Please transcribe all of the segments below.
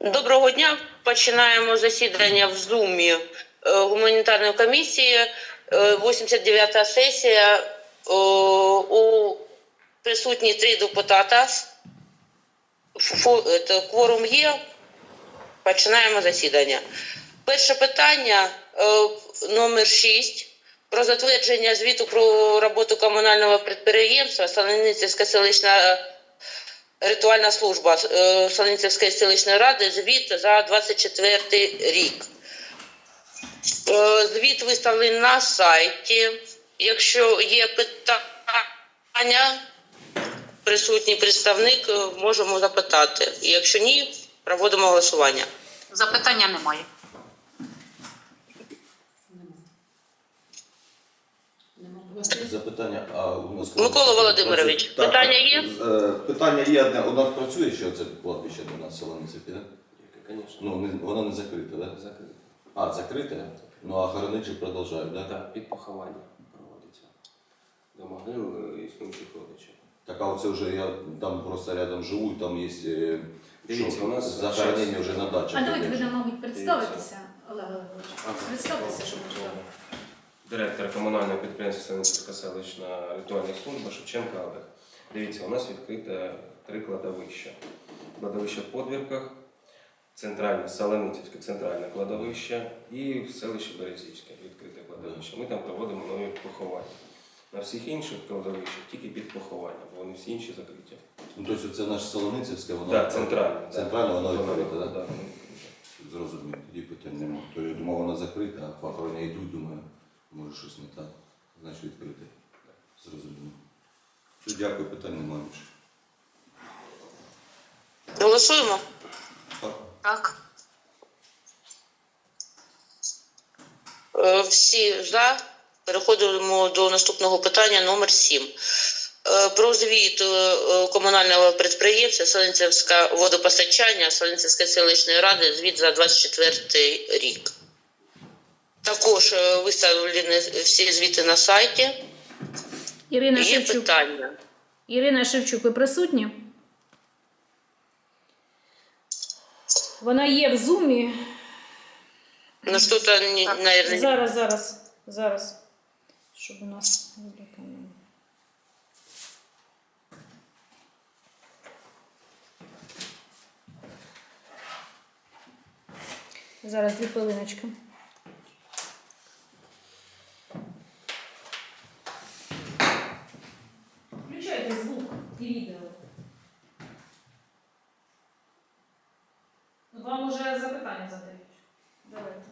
Доброго дня. Починаємо засідання в Зумі е, гуманітарної комісії. Е, 89-та сесія. Е, У присутні три депутата. Кворум є. Починаємо засідання. Перше питання е, номер 6 про затвердження звіту про роботу комунального підприємства Солоницька селищна ритуальна служба е, Солоницької селищної ради звіт за 24 рік. Е, Звіт виставлений на сайті. Якщо є питання, присутній представник, е, можемо запитати. Якщо ні, проводимо голосування. Запитання немає. Запитання, а у нас Микола Володимирович, Так, питання є? е, Питання є одне. У нас працює ще це кладбище до нас Солониці, піде? Конечно. Ну, не, воно не закрите, так? Да? Закрито. А, закрите? Ну, а хоронить же продовжують, так? Так, під поховання проводиться. До могил е, існуючих родичів. Так, а оце вже я там просто рядом живу, і там є е, Дивіться, що, у нас захоронення зараз- вже на дачах. А давайте ви нам, мабуть, представитися, Олег Олегович. Представтеся, що ми чули. Директор комунального підприємства Станицівська селищна ритуальна служба Шевченка Олег. Дивіться, у нас відкрите три кладовища. Кладовище в Подвірках, центральне Солоницівське центральне кладовище і в селищі Березівське відкрите кладовище. Ми там проводимо нові поховання. На всіх інших кладовищах тільки під поховання, бо вони всі інші закриті. Ну, тобто це наше Солоницівське, воно Так, центральне. Центральне, воно відкрите, так? да. Зрозумів, тоді питань немає. То я думав, вона закрита, а похоронення йдуть, думаю, може щось не так. Значить відкрите. Зрозумів. Все, дякую, питань немає більше. Голосуємо. Так. Так. Е, Всі за. Переходимо до наступного питання номер 7. Про звіт е, е, комунального підприємства Солинцевське водопостачання Солинцевської селищної ради звіт за 24 рік. Також е, виставлені всі звіти на сайті. Ірина Є Шевчук. питання. Ірина Шевчук, ви присутні? Вона є в зумі. Ну, что-то, наверное, Зараз, зараз, зараз. Щоб у нас Зараз дві хвилиночки. Ну, Вам уже запитання задають. Давайте.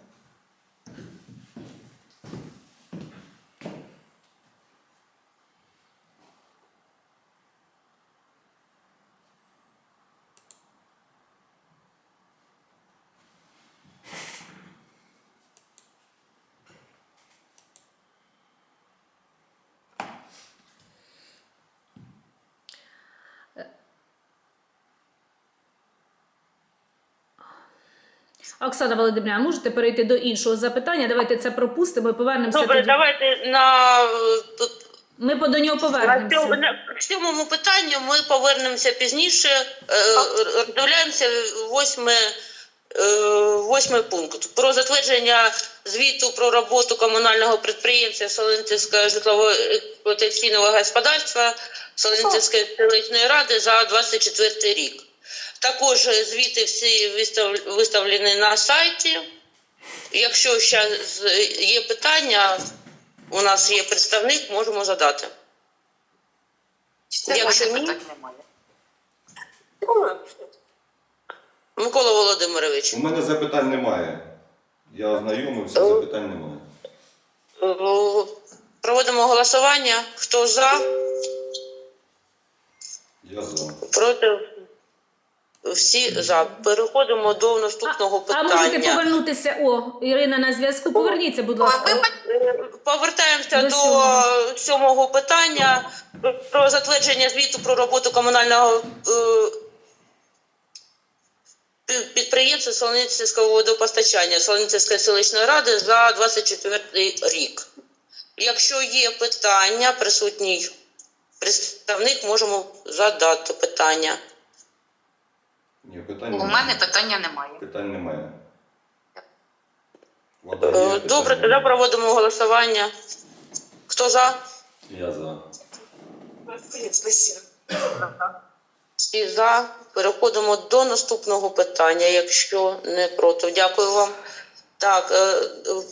Оксана Володимирівна, можете перейти до іншого запитання? Давайте це пропустимо і повернемося. Добре, тоді. давайте на, е, Ми по до нього повернемося. на сьомому питанню ми повернемося пізніше. Е, Роздивляємося восьме, е, восьмий пункт. Про затвердження звіту про роботу комунального підприємства Солонцівського житлово-експлуатаційного господарства Солонцівської селищної ради за 24 рік. Також звіти всі виставлені на сайті. Якщо ще є питання, у нас є представник, можемо задати. Якщо ні, Питань немає. Микола Володимирович, У мене запитань немає. Я ознайомився, запитань немає. е, проводимо голосування. Хто за, Я за. проти? Всі за. Переходимо до наступного А можете повернутися? О, Ірина на зв'язку. Поверніться, будь ласка. Е, Повертаємося До до сьомого. сьомого питання про затвердження звіту про роботу комунального е, підприємства Солоницького водопостачання Солоницької селищної ради за 24 рік. Якщо є питання, присутній представник, можемо задати питання. Ні, питань У немає. мене питання немає. Питань немає. Влада, є Е, питання? Добре, тоді проводимо голосування. Хто за? Я за. Всі за. Переходимо до наступного питання, якщо не проти. Дякую вам. Так, е,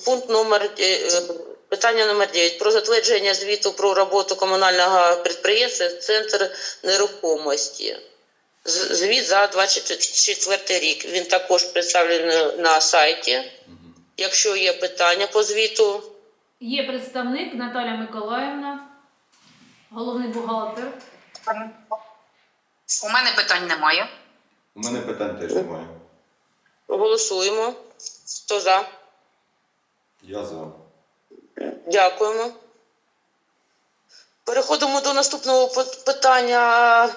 пункт номер е, е, питання номер 9 про затвердження звіту про роботу комунального підприємства Центр нерухомості. Звіт за 24 рік. Він також представлений на сайті. Якщо є питання по звіту, Є представник Наталя Миколаївна, головний бухгалтер. У мене питань немає. У мене питань теж немає. голосуємо. Хто за? Я за. Дякуємо. Переходимо до наступного пит- питання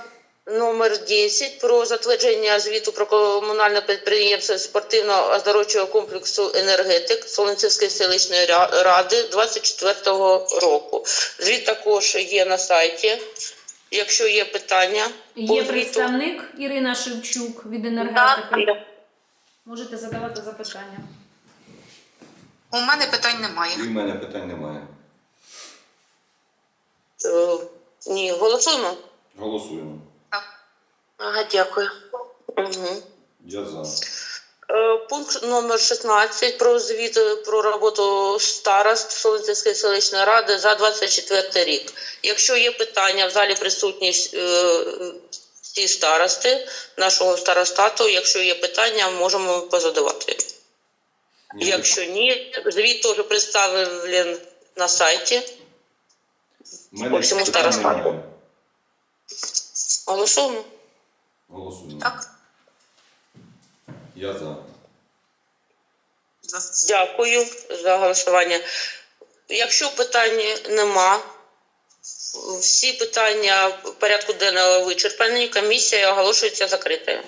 номер 10 про затвердження звіту про комунальне підприємство спортивно-оздоровчого комплексу енергетик Солонцівської селищної ради 24 року. Звіт також є на сайті. Якщо є питання, Є звіту. представник Ірина Шевчук від енергетики. Можете задавати запитання. У мене питань немає. І в мене питань немає. Е, Ні, голосуємо. Голосуємо. Ага, дякую. Угу. Я за. Пункт номер 16 про звіт е, про роботу старост Солонцівської селищної ради за 24 рік. Якщо є питання в залі присутність е, всі старости нашого старостату, якщо є питання, можемо позадавати. Ні, Якщо ні, звіт теж представлений на сайті. по всьому старостату. Голосуємо. Голосуємо. Так? Я за. Дякую за голосування. Якщо питань нема, всі питання порядку денного вичерпані, комісія оголошується закритою.